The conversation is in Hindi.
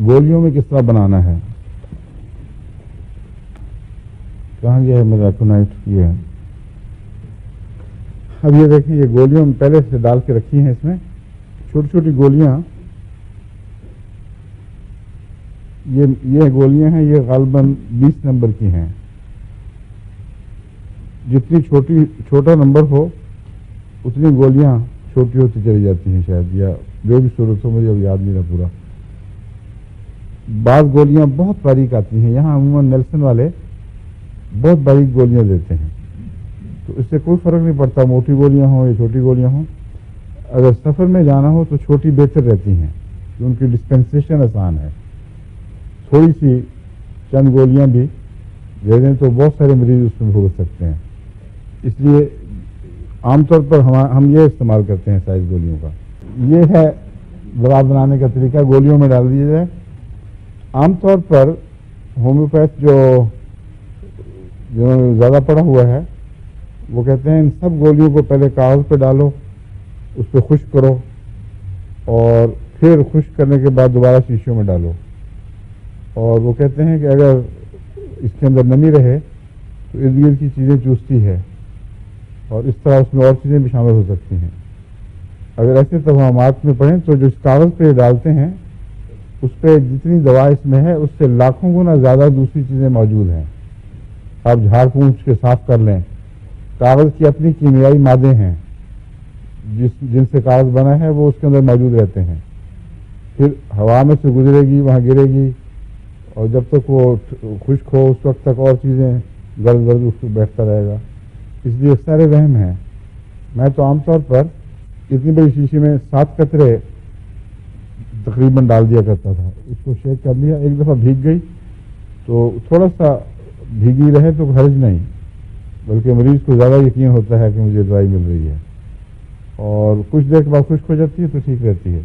गोलियों में किस तरह बनाना है? कहाँ गया है मेरा टुनाइट ये है। अब ये देखें, ये गोलियों हम पहले से डाल के रखी हैं इसमें। छोटी छोटी गोलियाँ। ये ये गोलियाँ हैं, ये गालबन 20 नंबर की हैं। जितनी छोटी, छोटा नंबर हो, उतनी गोलियाँ छोटी होती चली जाती हैं शायद, या जो भी सूरत हो, मुझे अब याद नहीं रहा पूरा। बाद गोलियाँ बहुत बारीक आती हैं। यहाँ अमूमन नेल्सन वाले बहुत बारीक गोलियाँ देते हैं। तो इससे कोई फ़र्क नहीं पड़ता, मोटी गोलियाँ हों या छोटी गोलियाँ हों। अगर सफ़र में जाना हो तो छोटी बेहतर रहती हैं, कि उनकी डिस्पेंसेशन आसान है। थोड़ी सी चंद गोलियाँ भी दे दें तो बहुत सारे मरीज़ उसमें भुगत सकते हैं। इसलिए आमतौर पर हम हम ये इस्तेमाल करते हैं साइज़ गोलियों का। ये है दवा बनाने का तरीका, गोलियों में डाल दिया जाए। आमतौर पर होम्योपैथ जो जो ज़्यादा पड़ा हुआ है, वो कहते हैं इन सब गोलियों को पहले कागज़ पे डालो, उस पर खुश करो, और फिर खुश करने के बाद दोबारा शीशियों में डालो। और वो कहते हैं कि अगर इसके अंदर नमी रहे तो इर्द गिर्द की चीज़ें चूसती है, और इस तरह उसमें और चीज़ें भी शामिल हो सकती हैं। अगर ऐसे तवामात में पढ़ें तो जो इस कागज़ पर डालते हैं उस पर जितनी दवा इसमें है, उससे लाखों गुना ज़्यादा दूसरी चीज़ें मौजूद हैं। आप झाड़ पूछ के साफ़ कर लें। कागज़ की अपनी कीमियाई मादे हैं। जिस, जिनसे कागज़ बना है, वो उसके अंदर मौजूद रहते हैं। फिर हवा में से गुजरेगी, वहाँ गिरेगी, और जब तक वो खुश्क हो, उस वक्त तक और चीज़ें गर्द गर्द उसको बैठता रहेगा। इसलिए सारे वहम हैं। मैं तो आमतौर पर इतनी बड़ी शीशी में सात कतरे तकरीबन डाल दिया करता था। उसको शेक कर लिया, एक दफ़ा भीग गई। तो थोड़ा सा भीगी रहे तो हर्ज नहीं, बल्कि मरीज़ को ज़्यादा यकीन होता है कि मुझे दवाई मिल रही है। और कुछ देर के बाद खुश्क हो जाती है तो ठीक रहती है।